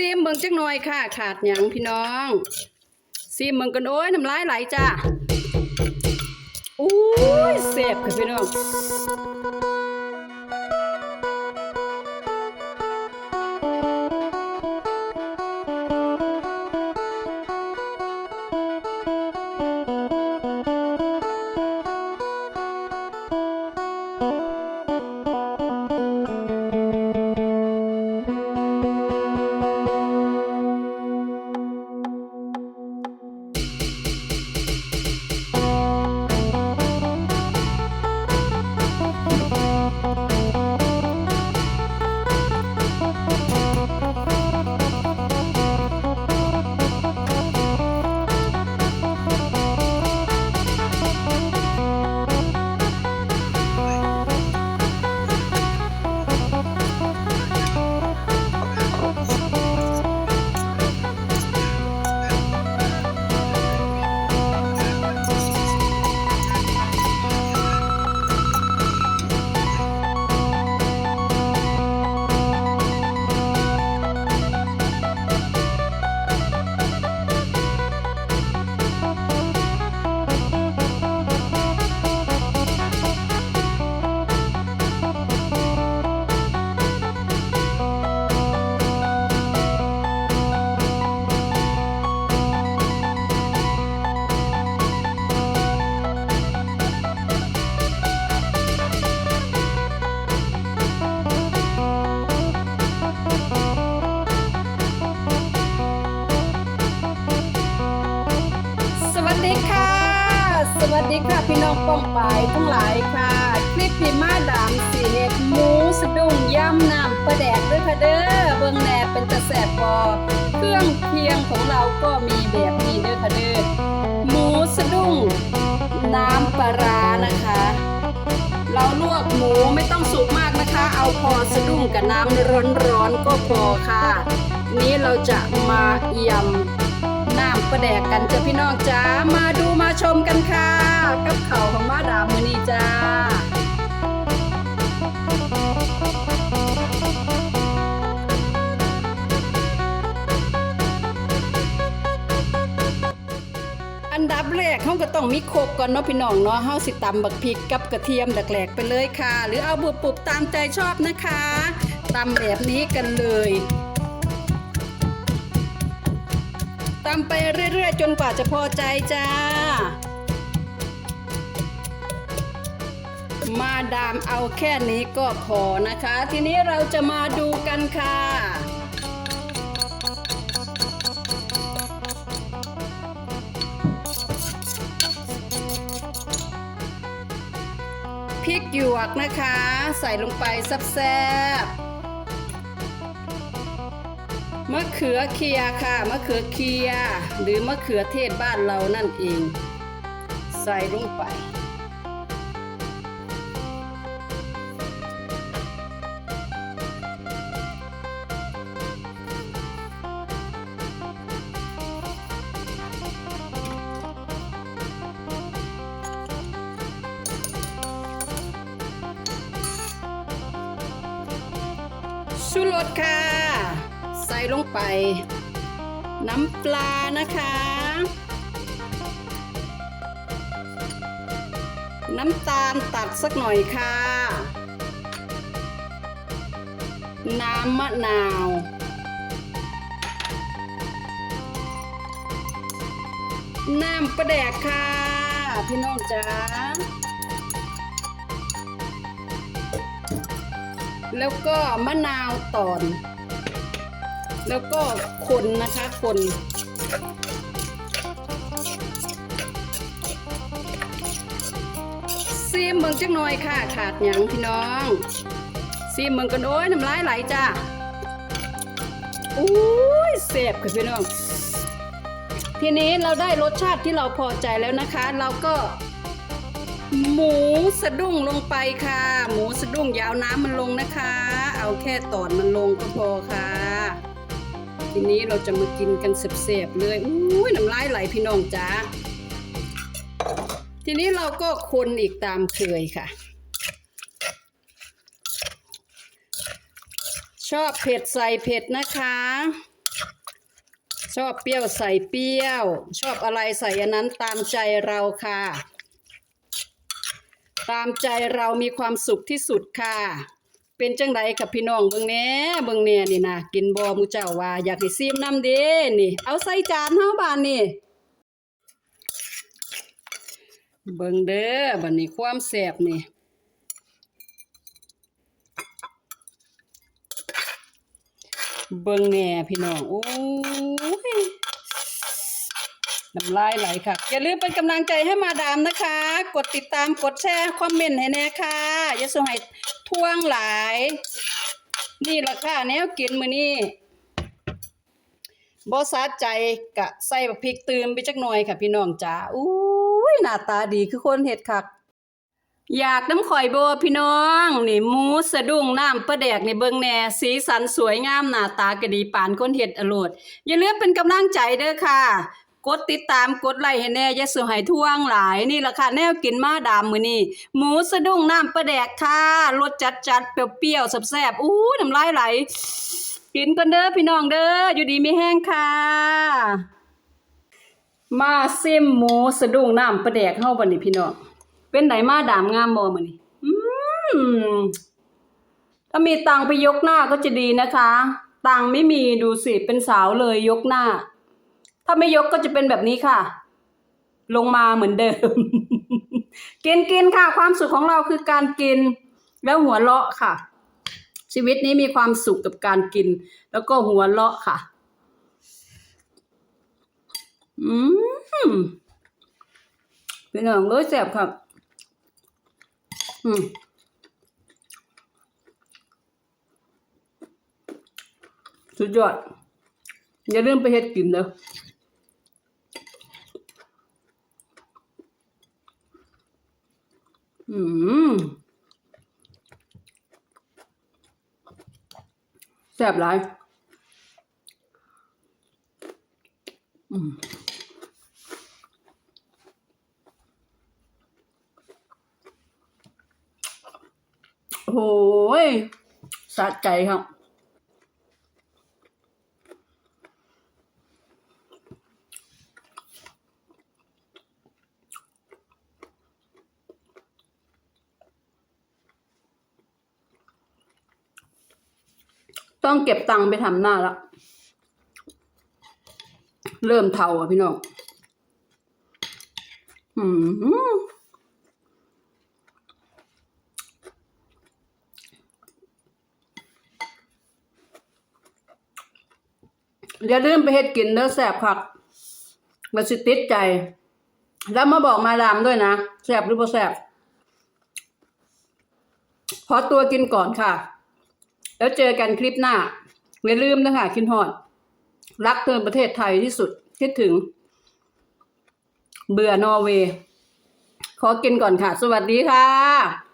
ซีมเบิ่งจักหน่อยค่ะ ขาดหยังพี่น้องซีมเบิ่งกันโอ้ยน้ำลายไหลจ้าอุ้ยเสพค่ะพี่น้อง ดีค่ะ สวัสดีค่ะพี่น้องป้องปายทั้งหลายค่ะ คลิปพิมาดามสีเห็ดหมูสะดุ้งย่ำน้ำปลาแดกด้วยค่ะเด้อเบิ่งแหนเป็นตะแสบบอเครื่องเคียงของเราก็มีแบบนี้เด้อค่ะเด้อหมูสะดุ้งน้ำปลาร้านะคะ เราลวกหมูไม่ต้องสุกมากนะคะ เอาพอสะดุ้งกับน้ำร้อนๆก็พอค่ะ นี้เราจะมายำ น้ำประแดกกันจ้ะพี่น้องจ้ามาดูมาชมกันค่ะ กับเขาของมาดามมือนี้จ้าอันดับแรกเขาก็ต้องมีโคกก่อนเนาะพี่น้องเนาะเฮาสิตำบักพริกกับกระเทียมดักแหลกไปเลยค่ะ หรือเอาบุบปุบตามใจชอบนะคะตำแบบนี้กันเลย ตำไปเรื่อยๆ จนกว่าจะพอใจจ้า มาดามเอาแค่นี้ก็พอนะคะ ทีนี้เราจะมาดูกันค่ะพริกหยวกนะคะ ใส่ลงไปแซ่บๆ มะเขือเคียค่ะ มะเขือเคีย หรือมะเขือเทศบ้านเรานั่นเอง ใส่ลงไปชูรสค่ะ ใส่ลงไป น้ำปลานะคะ น้ำตาลตัดสักหน่อยค่ะ น้ำมะนาวน้ำปลาแดกค่ะ พี่น้องจ๋าแล้วก็มะนาวตอน แล้วก็คนนะคะคนซีมเบิ่งจักหน่อยค่ะ ขาดหยังพี่น้องซีมเบิ่งกันโอ้ยน้ำลายไหลจ้าอุ้ยเสพค่ะพี่น้อง ทีนี้เราได้รสชาติที่เราพอใจแล้วนะคะ เราก็ หมูสะดุ้งลงไปค่ะ หมูสะดุ้งยาวน้ำมันลงนะคะ เอาแค่ตอนมันลงก็พอค่ะ ทีนี้เราจะมากินกันเสียบๆเลยอุ้ยน้ำลายไหลพี่น้องจ้าทีนี้เราก็คนอีกตามเคยค่ะ ชอบเผ็ดใส่เผ็ดนะคะ ชอบเปรี้ยวใส่เปรี้ยว ชอบอะไรใส่อันนั้นตามใจเราค่ะ ตามใจเรามีความสุขที่สุดค่ะ เป็นจังไดกับพี่น้องเบิ่งแน่เบิ่งแน่นี่นะกินบ่มูเจ้าว่าอยากให้ซีมน้ำเด้นี่ เอาใส่จานเฮาบานนี่เบิ่งเด้อบัดนี้ความแซ่บนี่เบิ่งแน่พี่น้องโอ้ย น้ำลายไหลค่ะ อย่าลืมเป็นกำลังใจให้มาดามนะคะ กดติดตามกดแชร์คอมเมนต์ให้แน่ค่ะ อย่าส่งให้ท่วงหลาย นี่ละค่ะแนวกินมือนี้บ่สะใจกะใส่บักพริกตืมไปจักหน่อยค่ะ พี่น้องจ๋าอุ้ยหน้าตาดีคือคนเฮ็ดคักอยากน้ำข่อยโบพี่น้อง นี่หมูสะดุ้งน้ำปลาแดกในเบิงแหน่สีสันสวยงามหน้าตากะดีปานคนเฮ็ดอโลดอย่าลืมเป็นกำลังใจเด้อค่ะ กดติดตามกดไลค์ให้แน่อย่าสูให้ท่วงหลายนี่ล่ะค่ะแนวกินมาดามมื้อนี้หมูสะดุ้งน้ำปลาแดกค่ะรสจัดๆเปรี้ยวๆแซ่บๆอู้น้ำลายไหลกินกันเด้อพี่น้องเด้ออยู่ดีมีแห้งค่ะ มาซิมหมูสะดุ้งน้ำปลาแดกเฮาบัดนี้พี่น้องเป็นไหนมาดามงามบ่มื้อนี้อืมถ้ามีตังไปยกหน้าก็จะดีนะคะ ตังไม่มีดูสิเป็นสาวเลยยกหน้า ถ้าไม่ยกก็จะเป็นแบบนี้ค่ะ ลงมาเหมือนเดิม กินกินค่ะ ความสุขของเราคือการกิน แล้วหัวเราะค่ะ ชีวิตนี้มีความสุขกับการกิน แล้วก็หัวเราะค่ะ อืมพี่น้องเอ้ยแซ่บครับอืมสุดยอดอย่าลืมไปเฮ็ดกินเด้อ อืมแซ่บหลายอืมโอ้ยสะใจครับ ต้องเก็บตังค์ไปทำหน้าละ เริ่มเทาอะพี่น้องอืมอย่าลืมไปเฮ็ดกินเด้อแซ่บคักมันสิติดใจ แล้วมาบอกมาดามด้วยนะแซ่บหรือบ่แซ่บขอตัวกินก่อนค่ะ แล้วเจอกันคลิปหน้าอย่าลืมนะคะคินฮอด รักเธอประเทศไทยที่สุดคิดถึง เบื่อนอร์เวย์ขอกินก่อนค่ะ สวัสดีค่ะ